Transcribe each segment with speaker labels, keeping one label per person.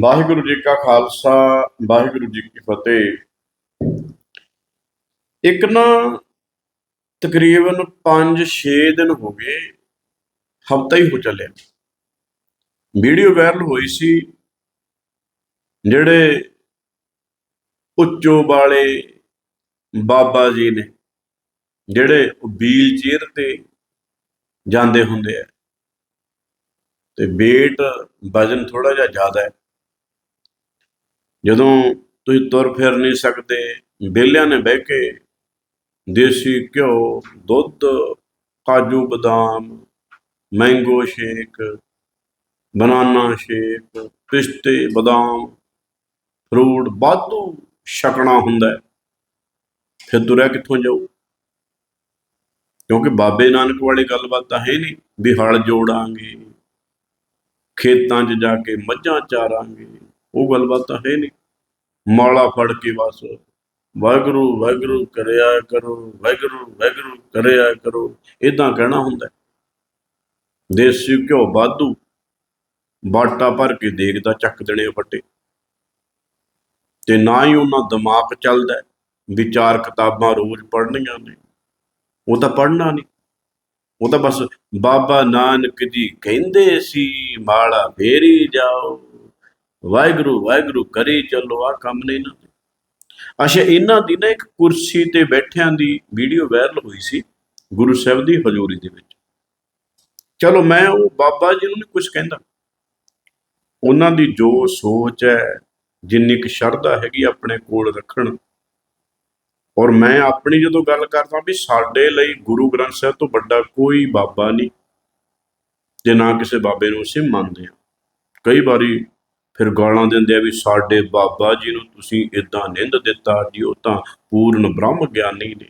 Speaker 1: ਵਾਹਿਗੁਰੂ ਜੀ ਕਾ ਖਾਲਸਾ, ਵਾਹਿਗੁਰੂ ਜੀ ਕੀ ਫਤਿਹ। ਇੱਕ ਨਾ ਤਕਰੀਬਨ 5-6 ਦਿਨ ਹੋ ਗਏ, ਹਫਤਾ ਹੀ ਹੋ ਚੱਲਿਆ। ਵੀਡੀਓ ਵਾਇਰਲ ਹੋਈ ਸੀ, ਜਿਹੜੇ ਉੱਚੋ ਵਾਲੇ ਬਾਬਾ ਜੀ ਨੇ, ਜਿਹੜੇ ਵੀਲ ਚੇਅਰ ਤੇ ਜਾਂਦੇ ਹੁੰਦੇ ਆ। ਤੇ weight ਵਜਨ ਥੋੜਾ ਜਿਹਾ ਜ਼ਿਆਦਾ ਹੈ। ਜਦੋਂ ਤੁਸੀਂ ਤੁਰ ਫਿਰ ਨਹੀਂ ਸਕਦੇ ਬੇਲਿਆਂ ਨੇ ਬਹਿ ਕੇ ਦੇਸੀ ਘਿਓ, ਦੁੱਧ, ਕਾਜੂ ਬਦਾਮ, ਮੈਂਗੋ ਸ਼ੇਕ, ਬਨਾਨਾ ਸ਼ੇਕ, ਪਿਸਤੇ, ਬਦਾਮ, ਫਰੂਟ, ਵਾਧੂ ਛਕਣਾ ਹੁੰਦਾ ਹੈ। ਫਿਰ ਤੁਰਿਆ ਕਿੱਥੋਂ ਜਾਊ? ਕਿਉਂਕਿ ਬਾਬੇ ਨਾਨਕ ਵਾਲੀ ਗੱਲਬਾਤ ਤਾਂ ਹੈ ਨਹੀਂ ਵੀ ਹਲ ਜੋੜਾਂਗੇ, ਖੇਤਾਂ 'ਚ ਜਾ ਕੇ ਮੱਝਾਂ ਚਾਰਾਂਗੇ ਉਹ ਗੱਲਬਾਤ ਤਾਂ ਹੈ ਨਹੀਂ। ਮਾਲਾ ਫੜ ਕੇ ਬਸ। ਵਾਹਿਗੁਰੂ ਵਾਹਿਗੁਰੂ ਕਰਿਆ ਕਰੋ, ਵਾਹਿਗੁਰੂ ਵਾਹਿਗੁਰੂ ਕਰਿਆ ਕਰੋ। ਇਦਾਂ ਕਹਿਣਾ ਹੁੰਦਾ। ਦੇਸੀ ਘਿਓ ਵਾਧੂ। ਬਾਟਾ ਭਰ ਕੇ ਦੇਖਦਾ, ਚੱਕ ਦੇਣੇ ਆ ਫੱਟੇ। ਤੇ ਨਾ ਹੀ ਉਹਨਾਂ ਦਿਮਾਗ ਚੱਲਦਾ ਹੈ ਵੀ ਚਾਰ ਕਿਤਾਬਾਂ ਰੋਜ਼ ਪੜ੍ਹਨੀਆਂ ਨੇ। ਉਹ ਤਾਂ ਪੜ੍ਹਨਾ ਨਹੀਂ। ਉਹ ਤਾਂ ਬਸ ਬਾਬਾ ਨਾਨਕ ਜੀ ਕਹਿੰਦੇ ਸੀ, ਮਾਲਾ ਫੇਰੀ ਜਾਓ। ਵਾਹਿਗੁਰੂ ਵਾਹਿਗੁਰੂ ਕਰੀ ਚੱਲੋ ਆ ਕੰਮ ਨੇ ਇਹਨਾਂ ਦੇ। ਅੱਛਾ, ਇਹਨਾਂ ਦੀ ਨਾ ਇੱਕ ਕੁਰਸੀ ਤੇ ਬੈਠਿਆਂ ਦੀ ਵੀਡੀਓ ਵਾਇਰਲ ਹੋਈ ਸੀ ਗੁਰੂ ਸਾਹਿਬ ਦੀ ਹਜ਼ੂਰੀ ਦੇ ਵਿੱਚ। ਚਲੋ, ਮੈਂ ਉਹ ਬਾਬਾ ਜੀ ਨੂੰ ਨਹੀਂ ਕੁਝ ਕਹਿੰਦਾ। ਉਹਨਾਂ ਦੀ ਜੋ ਸੋਚ ਹੈ, ਜਿੰਨੀ ਕੁ ਸ਼ਰਧਾ ਹੈਗੀ ਆਪਣੇ ਕੋਲ ਰੱਖਣ। ਔਰ ਮੈਂ ਆਪਣੀ ਜਦੋਂ ਗੱਲ ਕਰਦਾ ਵੀ ਸਾਡੇ ਲਈ ਗੁਰੂ ਗ੍ਰੰਥ ਸਾਹਿਬ ਤੋਂ ਵੱਡਾ ਕੋਈ ਬਾਬਾ ਨਹੀਂ ਤੇ ਨਾ ਕਿਸੇ ਬਾਬੇ ਨੂੰ ਅਸੀਂ ਮੰਨਦੇ ਹਾਂ। ਕਈ ਵਾਰੀ ਫਿਰ ਗਾਲਾਂ ਦਿੰਦੇ ਆ ਵੀ ਸਾਡੇ ਬਾਬਾ ਜੀ ਨੂੰ ਤੁਸੀਂ ਇਦਾਂ ਨਿੰਦ ਦਿੱਤਾ, ਜੀ ਉਹ ਤਾਂ ਪੂਰਨ ਬ੍ਰਹਮ ਗਿਆਨੀ ਨੇ।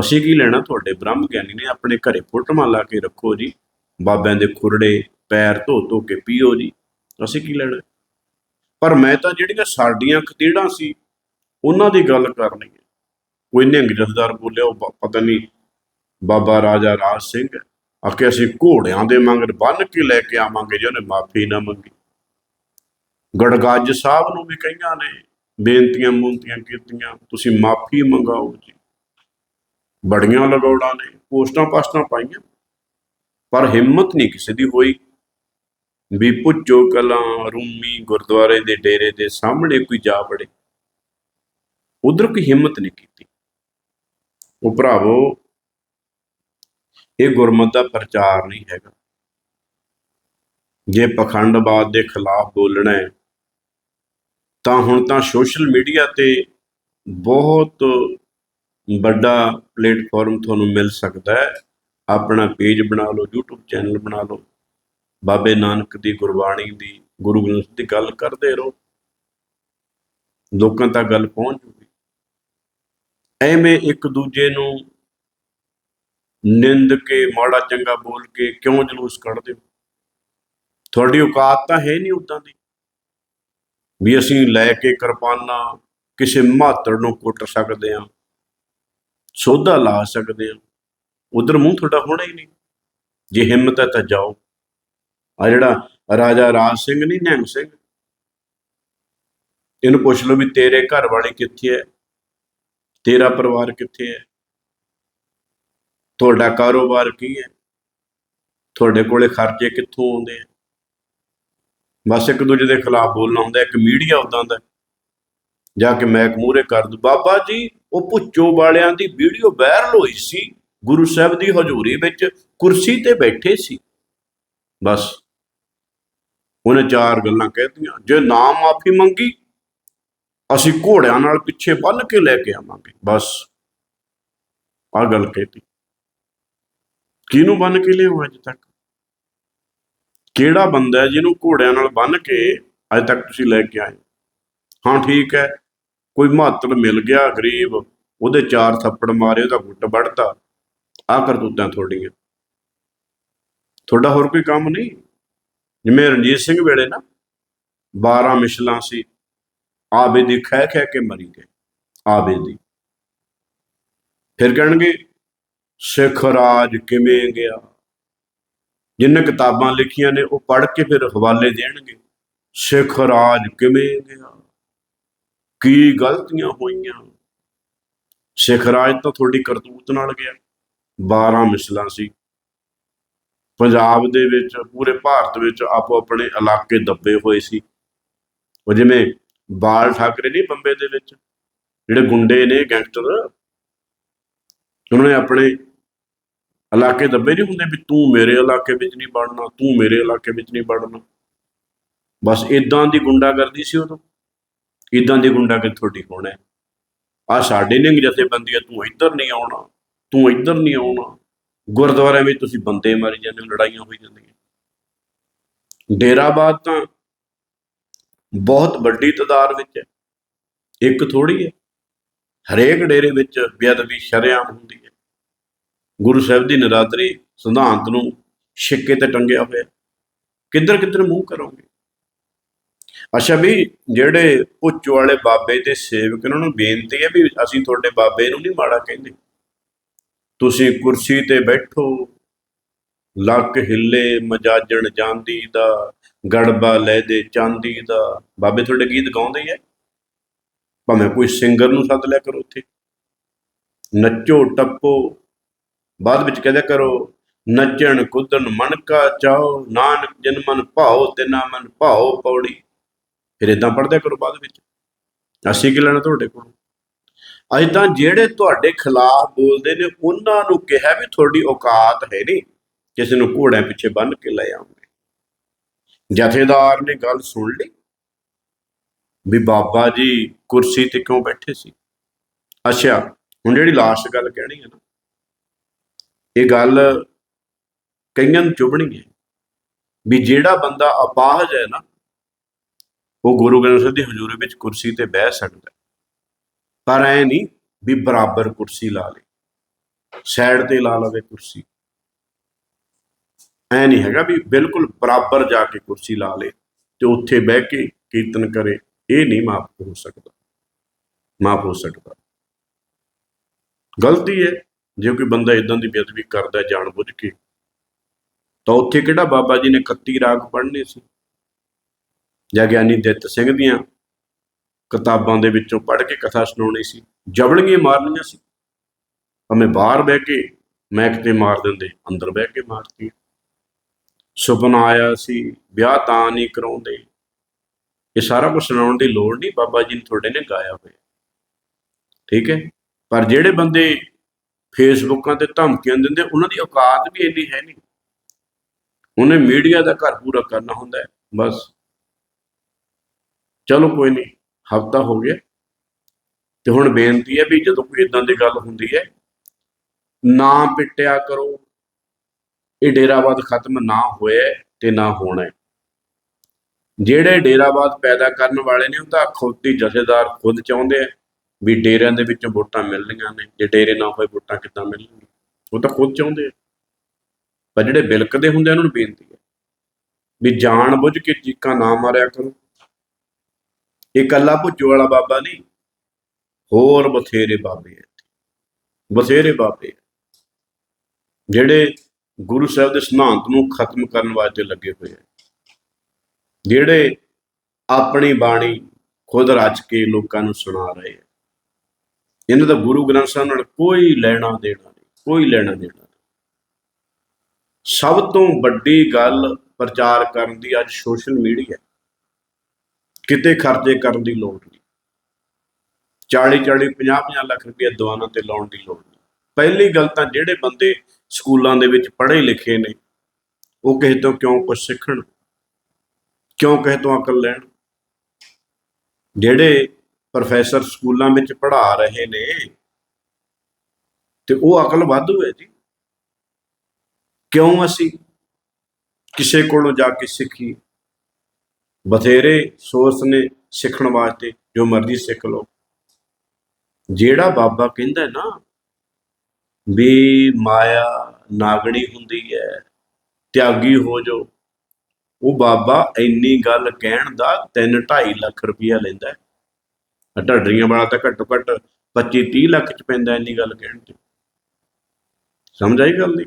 Speaker 1: ਅਸੀਂ ਕੀ ਲੈਣਾ ਤੁਹਾਡੇ ਬ੍ਰਹਮ ਗਿਆਨੀ ਨੇ? ਆਪਣੇ ਘਰੇ ਫੋਟੋਆਂ ਲਾ ਕੇ ਰੱਖੋ ਜੀ। ਬਾਬਿਆਂ ਦੇ ਖੁਰੜੇ, ਪੈਰ ਧੋ ਧੋ ਕੇ ਪੀਓ ਜੀ। ਅਸੀਂ ਕੀ ਲੈਣਾ? ਪਰ ਮੈਂ ਤਾਂ ਜਿਹੜੀਆਂ ਸਾਡੀਆਂ ਖਤੀੜਾਂ ਸੀ, ਉਹਨਾਂ ਦੀ ਗੱਲ ਕਰਨੀ ਹੈ। ਕੋਈ ਨਿਹੰਗ ਜਥੇਦਾਰ ਬੋਲਿਆ, ਉਹ ਪਤਾ ਨਹੀਂ ਬਾਬਾ ਰਾਜਾ ਰਾਜ ਸਿੰਘ ਆਖੇ ਅਸੀਂ ਘੋੜਿਆਂ ਦੇ ਮੰਗਰ ਬੰਨ ਕੇ ਲੈ ਕੇ ਆਵਾਂਗੇ ਜੇ, ਉਹਨੇ ਮਾਫੀ ਨਾ ਮੰਗੀ। ਗੜਗੱਜ ਸਾਹਿਬ ਨੂੰ ਵੀ ਕਈਆਂ ਨੇ, ਬੇਨਤੀਆਂ ਮੂੰਤੀਆਂ ਕੀਤੀਆਂ, ਤੁਸੀਂ ਮਾਫੀ ਮੰਗਾਓ ਜੀ। ਬੜੀਆਂ ਲਗੌੜਾਂ ਨੇ, ਪੋਸਟਾਂ ਪਾਸਟਾਂ ਪਾਈਆਂ, ਪਰ ਹਿੰਮਤ ਨਹੀਂ ਕਿਸੇ ਦੀ ਹੋਈ। ਵੀ ਪੁੱਜੋ ਕਲਾਂ ਰੂਮੀ ਗੁਰਦੁਆਰੇ ਦੇ ਡੇਰੇ ਦੇ ਸਾਹਮਣੇ ਕੋਈ ਜਾ ਬੜੇ ਉਧਰ ਕੋਈ ਹਿੰਮਤ ਨਹੀਂ ਕੀਤੀ। ਉਹ ਭਰਾਵੋ, ਇਹ ਗੁਰਮਤ ਦਾ ਪ੍ਰਚਾਰ ਨਹੀਂ ਹੈਗਾ। ਜੇ ਪਖੰਡਵਾਦ ਦੇ ਖਿਲਾਫ ਬੋਲਣਾ ਹੈ ਤਾਂ ਹੁਣ ਤਾਂ ਸੋਸ਼ਲ ਮੀਡੀਆ ਤੇ ਬਹੁਤ ਵੱਡਾ ਪਲੇਟਫਾਰਮ ਤੁਹਾਨੂੰ ਮਿਲ ਸਕਦਾ ਹੈ। ਆਪਣਾ ਪੇਜ ਬਣਾ ਲਓ, YouTube ਚੈਨਲ ਬਣਾ ਲਓ। ਬਾਬੇ ਨਾਨਕ ਦੀ ਗੁਰਬਾਣੀ ਦੀ, ਗੁਰੂ ਗ੍ਰੰਥ ਦੀ ਗੱਲ ਕਰਦੇ ਰਹੋ। ਲੋਕਾਂ ਤੱਕ ਗੱਲ ਪਹੁੰਚ ਜੂਗੀ। ਐਵੇਂ ਇੱਕ ਦੂਜੇ ਨੂੰ ਨਿੰਦ ਕੇ, ਮਾੜਾ ਚੰਗਾ ਬੋਲ ਕੇ ਕਿਉਂ ਜਲੂਸ ਕੱਢਦੇ ਹੋ? ਤੁਹਾਡੀ ਔਕਾਤ ਤਾਂ ਹੈ ਨਹੀਂ ਉਦਾਂ ਦੀ। ਵੀ ਅਸੀਂ ਲੈ ਕੇ ਕਿਰਪਾਨਾਂ ਕਿਸੇ ਮਾਤੜ ਨੂੰ ਕੁੱਟ ਸਕਦੇ ਹਾਂ ਸੋਧਾ ਲਾ ਸਕਦੇ ਹਾਂ, ਉਧਰ ਮੂੰਹ ਤੁਹਾਡਾ ਹੋਣਾ ਹੀ ਨਹੀਂ। ਜੇ ਹਿੰਮਤ ਹੈ ਤਾਂ ਜਾਓ। ਆ ਜਿਹੜਾ ਰਾਜਾ ਰਾਜ ਸਿੰਘ ਨਹੀਂ ਨਿਹੰਗ ਸਿੰਘ। ਇਹਨੂੰ ਪੁੱਛ ਲਓ ਵੀ ਤੇਰੇ ਘਰ ਵਾਲੇ ਕਿੱਥੇ ਹੈ? ਤੇਰਾ ਪਰਿਵਾਰ ਕਿੱਥੇ ਹੈ? ਤੁਹਾਡਾ ਕਾਰੋਬਾਰ ਕੀ ਹੈ? ਤੁਹਾਡੇ ਕੋਲੇ ਖਰਚੇ ਕਿੱਥੋਂ ਆਉਂਦੇ ਆ ਬਸ ਇੱਕ ਦੂਜੇ ਦੇ ਖਿਲਾਫ ਬੋਲਣਾ ਹੁੰਦਾ, ਇੱਕ ਮੀਡੀਆ ਉਦਾਂ ਦਾ। ਜਾ ਕੇ ਮੈਕ ਮੂਹਰੇ ਕਰ ਦੂ। ਬਾਬਾ ਜੀ, ਉਹ ਪੁੱਚੋ ਵਾਲਿਆਂ ਦੀ ਵੀਡੀਓ ਵਾਇਰਲ ਹੋਈ ਸੀ, ਗੁਰੂ ਸਾਹਿਬ ਦੀ ਹਜ਼ੂਰੀ ਵਿੱਚ, ਕੁਰਸੀ ਤੇ ਬੈਠੇ ਸੀ। ਬਸ। ਉਹਨੇ ਚਾਰ ਗੱਲਾਂ ਕਹਿਤੀਆਂ ਜੇ ਨਾ ਮਾਫੀ ਮੰਗੀ, ਅਸੀਂ ਘੋੜਿਆਂ ਨਾਲ ਪਿੱਛੇ ਬੰਨ ਕੇ ਲੈ ਕੇ ਆਵਾਂਗੇ। ਬਸ। ਆ ਗੱਲ ਕਹਿਤੀ ਕਿਹਨੂੰ ਬੰਨ ਕੇ ਲਿਆਉਂ ਅੱਜ ਤੱਕ? ਕਿਹੜਾ ਬੰਦਾ ਹੈ ਜਿਹਨੂੰ ਘੋੜਿਆਂ ਨਾਲ ਬੰਨ ਕੇ ਅੱਜ ਤੱਕ ਤੁਸੀਂ ਲੈ ਕੇ ਆਏ? ਹਾਂ, ਠੀਕ ਹੈ। ਕੋਈ ਮਹੱਤਵ ਮਿਲ ਗਿਆ, ਗਰੀਬ, ਉਹਦੇ ਚਾਰ ਥੱਪੜ ਮਾਰੇ, ਉਹਦਾ ਗੁੱਟ ਵੱਢਤਾ। ਆ ਕਰਤੂਤਾਂ ਤੁਹਾਡੀਆਂ। ਤੁਹਾਡਾ ਹੋਰ ਕੋਈ ਕੰਮ ਨਹੀਂ? ਜਿਵੇਂ ਰਣਜੀਤ ਸਿੰਘ ਵੇਲੇ ਨਾ 12 ਮਿਸ਼ਲਾਂ ਸੀ। ਆਬੇ ਦੀ ਖਹਿ ਖਹਿ ਕੇ ਮਰੀ ਗਏ, ਆਬੇ ਦੀ। ਫਿਰ ਕਹਿਣਗੇ, ਸਿੱਖ ਰਾਜ ਕਿਵੇਂ ਗਿਆ? ਜਿੰਨੇ ਕਿਤਾਬਾਂ ਲਿਖੀਆਂ ਨੇ, ਉਹ ਪੜ੍ਹ ਕੇ ਫਿਰ ਹਵਾਲੇ ਦੇਣਗੇ। ਸਿੱਖ ਰਾਜ ਕਿਵੇਂ ਗਿਆ? ਕੀ ਗਲਤੀਆਂ ਹੋਈਆਂ? ਸਿੱਖ ਰਾਜ ਤਾਂ ਤੁਹਾਡੀ ਕਰਤੂਤ ਨਾਲ ਗਿਆ। 12 ਮਿਸਲਾਂ ਸੀ। ਪੰਜਾਬ ਦੇ ਵਿੱਚ, ਪੂਰੇ ਭਾਰਤ ਵਿੱਚ ਆਪੋ ਆਪਣੇ ਇਲਾਕੇ ਦੱਬੇ ਹੋਏ ਸੀ। ਉਹ ਜਿਵੇਂ ਬਾਲ ਠਾਕਰੇ ਨਹੀਂ, ਬੰਬੇ ਦੇ ਵਿੱਚ, ਜਿਹੜੇ ਗੁੰਡੇ ਨੇ, ਗੈਂਗਸਟਰ, ਉਹਨਾਂ ਨੇ ਆਪਣੇ ਇਲਾਕੇ ਦੱਬੇ ਨਹੀਂ ਹੁੰਦੇ ਵੀ ਤੂੰ ਮੇਰੇ ਇਲਾਕੇ ਵਿੱਚ ਨਹੀਂ ਵੜਨਾ ਤੂੰ ਮੇਰੇ ਇਲਾਕੇ ਵਿੱਚ ਨਹੀਂ ਵੜਨਾ ਬਸ ਇਦਾਂ ਦੀ ਗੁੰਡਾਗਰਦੀ ਸੀ ਉਦੋਂ। ਇਦਾਂ ਦੀ ਗੁੰਡਾਗਰਦੀ ਤੁਹਾਡੀ ਹੋਣਾ ਆ ਸਾਡੇ ਨਿੰਗ ਜਥੇਬੰਦੀ ਆ ਤੂੰ ਇੱਧਰ ਨਹੀਂ ਆਉਣਾ, ਤੂੰ ਇੱਧਰ ਨਹੀਂ ਆਉਣਾ। ਗੁਰਦੁਆਰਿਆਂ ਵਿੱਚ ਤੁਸੀਂ ਬੰਦੇ ਮਾਰੀ ਜਾਂਦੇ ਹੋ, ਲੜਾਈਆਂ ਹੋਈ ਜਾਂਦੀਆਂ। ਡੇਰਾਬਾਦ ਤਾਂ ਬਹੁਤ ਵੱਡੀ ਤਾਦਾਦ ਵਿੱਚ ਹੈ। ਇੱਕ ਥੋੜੀ ਹੈ। ਹਰੇਕ ਡੇਰੇ ਵਿੱਚ ਬੇਅਦਬੀ, ਸ਼ਰੇਆਮ ਹੁੰਦੀ ਹੈ। ਗੁਰੂ ਸਾਹਿਬ ਦੀ ਨਰਾਦਰੀ ਸਿਧਾਂਤ ਨੂੰ ਛਿੱਕੇ ਤੇ ਟੰਗਿਆ ਹੋਇਆ ਕਿੱਧਰ ਕਿੱਧਰ ਮੂੰਹ ਕਰੋਗੇ? ਅੱਛਾ ਵੀ ਜਿਹੜੇ ਪੁੱਛ ਵਾਲੇ ਬਾਬੇ ਦੇ ਸੇਵਕ ਉਹਨਾਂ ਨੂੰ ਬੇਨਤੀ ਹੈ ਵੀ ਅਸੀਂ ਤੁਹਾਡੇ ਬਾਬੇ ਨੂੰ ਨਹੀਂ ਮਾੜਾ ਕਹਿੰਦੇ। ਤੁਸੀਂ ਕੁਰਸੀ ਤੇ ਬੈਠੋ, ਲੱਕ ਹਿੱਲੇ, ਮਜਾਜਣ ਜਾਂਦੀ ਦਾ, ਗੜਬਾ ਲੈ ਦੇ ਚਾਂਦੀ ਦਾ। ਬਾਬੇ ਤੁਹਾਡੇ ਗੀਤ ਗਾਉਂਦੇ ਹੀ ਐ ਭਾਵੇਂ ਕੋਈ ਸਿੰਗਰ ਨੂੰ ਸੱਦ ਲਿਆ ਕਰੋ ਉੱਥੇ। ਨੱਚੋ, ਟੱਪੋ ਬਾਅਦ ਵਿੱਚ ਕਹਿੰਦੇ ਕਰੋ, ਨੱਚਣ, ਕੁੱਦਣ, ਮਨ ਕਾ ਚਾਓ, ਨਾਨਕ ਜਨ ਮਨ ਭਾਓ, ਤੇ ਮਨ ਭਾਓ ਪੌੜੀ। ਫਿਰ ਇਦਾਂ ਪੜਦਿਆ ਕਰੋ ਬਾਅਦ ਵਿੱਚ। ਅਸੀਂ ਕੀ ਲੈਣਾ ਤੁਹਾਡੇ ਕੋਲ? ਅੱਜ ਤਾਂ ਜਿਹੜੇ ਤੁਹਾਡੇ ਖਿਲਾਫ ਬੋਲਦੇ ਨੇ, ਉਹਨਾਂ ਨੂੰ ਕਿਹਾ ਵੀ ਤੁਹਾਡੀ ਔਕਾਤ ਹੈ ਨਹੀਂ ਕਿਸੇ ਨੂੰ ਘੋੜਿਆਂ ਪਿੱਛੇ ਬੰਨ ਕੇ ਲੈ ਆਉਂਗੇ ਜਥੇਦਾਰ ਨੇ ਗੱਲ ਸੁਣ ਲਈ ਵੀ ਬਾਬਾ ਜੀ ਕੁਰਸੀ ਤੇ ਕਿਉਂ ਬੈਠੇ ਸੀ? ਅੱਛਾ, ਹੁਣ ਜਿਹੜੀ ਲਾਸਟ ਗੱਲ ਕਹਿਣੀ ਹੈ ਨਾ ਇਹ ਗੱਲ ਕਈਆਂ ਨੂੰ ਚੁਭਣੀ ਹੈ ਵੀ ਜਿਹੜਾ ਬੰਦਾ ਅਪਾਹਜ ਹੈ ਨਾ, ਉਹ ਗੁਰੂ ਗ੍ਰੰਥ ਸਾਹਿਬ ਦੀ ਹਜ਼ੂਰੀ ਵਿੱਚ ਕੁਰਸੀ ਤੇ ਬਹਿ ਸਕਦਾ ਪਰ ਐ ਨਹੀਂ ਵੀ ਬਰਾਬਰ ਕੁਰਸੀ ਲਾ ਲੇ ਸਾਈਡ ਤੇ ਲਾ ਲਵੇ ਕੁਰਸੀ। ਐ ਨਹੀਂ ਹੈਗਾ ਵੀ ਬਿਲਕੁਲ ਬਰਾਬਰ ਜਾ ਕੇ ਕੁਰਸੀ ਲਾ ਲੇ ਤੇ ਉੱਥੇ ਬਹਿ ਕੇ ਕੀਰਤਨ ਕਰੇ, ਇਹ ਨਹੀਂ ਮਾਫ ਹੋ ਸਕਦਾ। ਮਾਫ ਹੋ ਸਕਦਾ। ਗਲਤੀ ਹੈ। ਜੇ ਕੋਈ ਬੰਦਾ ਇਦਾਂ ਦੀ ਬੇਅਦਬੀ ਕਰਦਾ ਜਾਣ ਬੁੱਝ ਕੇ, ਤਾਂ ਉੱਥੇ ਕਿਹੜਾ ਬਾਬਾ ਜੀ ਨੇ 31 ਰਾਗ ਪੜ੍ਹਨੇ ਸੀ? ਜਾਂ ਗਿਆਨੀ ਦਿੱਤ ਸਿੰਘ ਦੀਆਂ ਕਿਤਾਬਾਂ ਦੇ ਵਿੱਚੋਂ ਪੜ੍ਹ ਕੇ ਕਥਾ ਸੁਣਾਉਣੀ ਸੀ। ਜਬੜੀਆਂ ਮਾਰਨੀਆਂ ਸੀ। ਭਾਵੇਂ ਬਾਹਰ ਬਹਿ ਕੇ ਮੈਂ ਕਿਤੇ ਮਾਰ ਦਿੰਦੇ, ਅੰਦਰ ਬਹਿ ਕੇ ਮਾਰਤੀ ਸੁਪਨਾ ਆਇਆ ਸੀ, ਵਿਆਹ ਤਾਂ ਨਹੀਂ ਕਰਾਉਂਦੇ। ਇਹ ਸਾਰਾ ਕੁਝ ਸੁਣਾਉਣ ਦੀ ਲੋੜ ਨਹੀਂ, ਬਾਬਾ ਜੀ ਨੇ ਤੁਹਾਡੇ ਨੇ ਗਾਇਆ ਹੋਇਆ। ਠੀਕ ਹੈ? ਪਰ ਜਿਹੜੇ ਬੰਦੇ ਫੇਸਬੁੱਕਾਂ ਤੇ ਧਮਕੀਆਂ ਦਿੰਦੇ, ਉਹਨਾਂ ਦੀ ਔਕਾਤ ਵੀ ਇੰਨੀ ਹੈ ਨਹੀਂ। ਉਹਨੇ ਮੀਡੀਆ ਦਾ ਘਰ ਪੂਰਾ ਕਰਨਾ ਹੁੰਦਾ ਹੈ, ਬਸ। ਚਲੋ ਕੋਈ ਨਹੀਂ, ਹਫਤਾ ਹੋ ਗਿਆ। ਤੇ ਹੁਣ ਬੇਨਤੀ ਹੈ ਵੀ ਜਦੋਂ ਕੋਈ ਇਦਾਂ ਦੀ ਗੱਲ ਹੁੰਦੀ ਹੈ, ਨਾ ਪਿੱਟਿਆ ਕਰੋ। ਇਹ ਡੇਰਾਵਾਦ ਖਤਮ ਨਾ ਹੋਇਆ ਤੇ ਨਾ ਹੋਣਾ ਹੈ। ਜਿਹੜੇ ਡੇਰਾਵਾਦ ਪੈਦਾ ਕਰਨ ਵਾਲੇ ਨੇ, ਉਹ ਤਾਂ ਖੁਦ ਹੀ ਜਥੇਦਾਰ ਖੁਦ ਚਾਹੁੰਦੇ ਆ। ਵੀ ਡੇਰਿਆਂ ਦੇ ਵਿੱਚੋਂ ਵੋਟਾਂ ਮਿਲਣੀਆਂ ਨੇ ਜੇ ਡੇਰੇ ਨਾ ਹੋਏ ਵੋਟਾਂ ਕਿੱਦਾਂ ਮਿਲਣਗੀਆਂ? ਉਹ ਤਾਂ ਖੁਦ ਚਾਹੁੰਦੇ ਆ। ਪਰ ਜਿਹੜੇ ਬਿਲਕਦੇ ਹੁੰਦੇ ਆ, ਉਹਨਾਂ ਨੂੰ ਬੇਨਤੀ ਹੈ ਵੀ ਜਾਣ ਬੁੱਝ ਕੇ ਚੀਕਾਂ ਨਾ ਮਾਰਿਆ ਕਰੋ। ਇਹ ਕੱਲਾ ਭੁੱਜੋ ਵਾਲਾ ਬਾਬਾ ਨਹੀਂ ਹੋਰ ਬਥੇਰੇ ਬਾਬੇ ਹੈ ਬਥੇਰੇ ਬਾਬੇ ਹੈ, ਜਿਹੜੇ ਗੁਰੂ ਸਾਹਿਬ ਦੇ ਸਿਧਾਂਤ ਨੂੰ ਖਤਮ ਕਰਨ ਵਾਸਤੇ ਲੱਗੇ ਹੋਏ ਹੈ ਜਿਹੜੇ ਆਪਣੀ ਬਾਣੀ ਖੁਦ ਰਚ ਕੇ ਲੋਕਾਂ ਨੂੰ ਸੁਣਾ ਰਹੇ ਹੈ ਇਹਨਾਂ ਦਾ ਗੁਰੂ ਗ੍ਰੰਥ ਸਾਹਿਬ ਨਾਲ ਕੋਈ ਲੈਣਾ ਦੇਣਾ ਨਹੀਂ, ਕੋਈ ਲੈਣਾ ਦੇਣਾ ਨਹੀਂ। ਸਭ ਤੋਂ ਵੱਡੀ ਗੱਲ ਪ੍ਰਚਾਰ ਕਰਨ ਦੀ ਅੱਜ ਸੋਸ਼ਲ ਮੀਡੀਆ ਕਿਤੇ ਖਰਚੇ ਕਰਨ ਦੀ ਲੋੜ ਨਹੀਂ। 40 40 50 50 ਲੱਖ ਰੁਪਏ ਦਵਾਨਾਂ ਤੇ ਲਾਉਣ ਦੀ ਲੋੜ ਨਹੀਂ। ਪਹਿਲੀ ਗੱਲ ਤਾਂ ਜਿਹੜੇ ਬੰਦੇ ਸਕੂਲਾਂ ਦੇ ਵਿੱਚ ਪੜ੍ਹੇ ਲਿਖੇ ਨੇ, ਉਹ ਕਿਸੇ ਤੋਂ ਕਿਉਂ ਕੁਝ ਸਿੱਖਣ ਕਿਉਂ ਕਿਸੇ ਤੋਂ ਅਕਲ ਲੈਣ ਜਿਹੜੇ ਪ੍ਰੋਫੈਸਰ ਸਕੂਲਾਂ ਵਿੱਚ ਪੜ੍ਹਾ ਰਹੇ ਨੇ। ਤੇ ਉਹ ਅਕਲ ਵਾਧੂ ਹੈ ਜੀ। ਕਿਉਂ ਅਸੀਂ ਕਿਸੇ ਕੋਲੋਂ ਜਾ ਕੇ ਸਿੱਖੀ? ਬਥੇਰੇ ਸੋਰਸ ਨੇ ਸਿੱਖਣ ਵਾਸਤੇ ਜੋ ਮਰਜ਼ੀ ਸਿੱਖ ਲਓ। ਜਿਹੜਾ ਬਾਬਾ ਕਹਿੰਦਾ ਨਾ ਵੀ ਮਾਇਆ ਨਾਗਣੀ ਹੁੰਦੀ ਹੈ, ਤਿਆਗੀ ਹੋ ਜਾਓ, ਉਹ ਬਾਬਾ ਇੰਨੀ ਗੱਲ ਕਹਿਣ ਦਾ 3 2.5 ਲੱਖ ਰੁਪਇਆ ਲੈਂਦਾ ਹੈ। ਢੱਡਰੀਆਂ ਵਾਲਾ ਤਾਂ ਘੱਟੋ ਘੱਟ 25 30 ਲੱਖ ਚ ਪੈਂਦਾ ਇੰਨੀ ਗੱਲ ਕਹਿਣ ਤੇ। ਸਮਝ ਆਈ ਗੱਲ ਦੀ?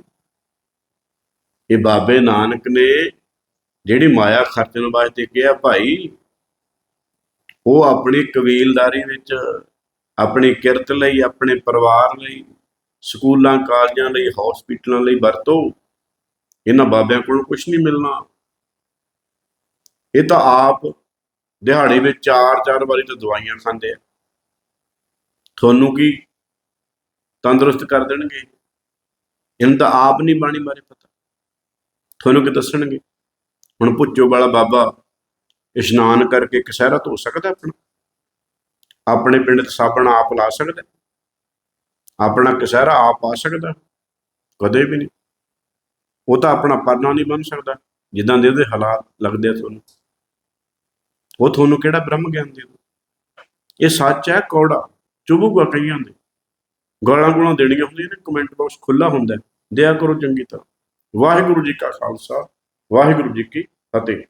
Speaker 1: ਇਹ ਬਾਬੇ ਨਾਨਕ ਨੇ ਜਿਹੜੀ ਮਾਇਆ ਖਰਚਣ ਵਾਸਤੇ ਕਿਹਾ, ਭਾਈ, ਉਹ ਆਪਣੀ ਕਬੀਲਦਾਰੀ ਵਿੱਚ ਆਪਣੀ ਕਿਰਤ ਲਈ, ਆਪਣੇ ਪਰਿਵਾਰ ਲਈ, ਸਕੂਲਾਂ, ਕਾਲਜਾਂ ਲਈ, ਹਸਪੀਟਲਾਂ ਲਈ ਵਰਤੋ। ਇਹਨਾਂ ਬਾਬਿਆਂ ਕੋਲੋਂ ਕੁਝ ਨਹੀਂ ਮਿਲਣਾ। ਇਹ ਤਾਂ ਆਪ ਦਿਹਾੜੇ ਵਿੱਚ ਚਾਰ ਚਾਰ ਵਾਰੀ ਤਾਂ ਦਵਾਈਆਂ ਖਾਂਦੇ ਆ। ਤੁਹਾਨੂੰ ਕੀ ਤੰਦਰੁਸਤ ਕਰ ਦੇਣਗੇ? ਇਹਨਾਂ ਤਾਂ ਆਪ ਨਹੀਂ ਬਾਣੀ ਬਾਰੇ ਪਤਾ। ਤੁਹਾਨੂੰ ਕੀ ਦੱਸਣਗੇ? ਹੁਣ ਪੁੱਛੋ ਵਾਲਾ ਬਾਬਾ ਇਸ਼ਨਾਨ ਕਰਕੇ ਕਸਹਿਰਾ ਧੋ ਸਕਦਾ ਆਪਣਾ? ਆਪਣੇ ਪਿੰਡ ਤੇ ਸਾਬਣ ਆਪ ਲਾ ਸਕਦਾ। ਆਪਣਾ ਕਸਹਿਰਾ ਆਪ ਪਾ ਸਕਦਾ। ਕਦੇ ਵੀ ਨਹੀਂ। ਉਹ ਤਾਂ ਆਪਣਾ ਪਰਨਾ ਨਹੀਂ ਬਣ ਸਕਦਾ। ਜਿੱਦਾਂ ਦੇ ਉਹਦੇ ਹਾਲਾਤ ਲੱਗਦੇ ਆ ਤੁਹਾਨੂੰ। ਉਹ ਤੁਹਾਨੂੰ ਕਿਹੜਾ ਬ੍ਰਹਮ ਗਿਆਨ ਦੇ ਇਹ ਸੱਚ ਹੈ, ਕੌੜਾ, ਚੁਭੂਗਾ ਕਈਆਂ ਦੇ। ਗਾਲਾਂ ਗੁਲਾਂ ਦੇਣੀਆਂ ਹੁੰਦੀਆਂ ਨੇ ਕਮੈਂਟ ਬਾਕਸ ਖੁੱਲਾ ਹੁੰਦਾ ਦਿਆ ਕਰੋ ਚੰਗੀ ਤਰ੍ਹਾਂ। ਵਾਹਿਗੁਰੂ ਜੀ ਕਾ ਖਾਲਸਾ, ਵਾਹਿਗੁਰੂ ਜੀ ਕੀ ਫਤਿਹ।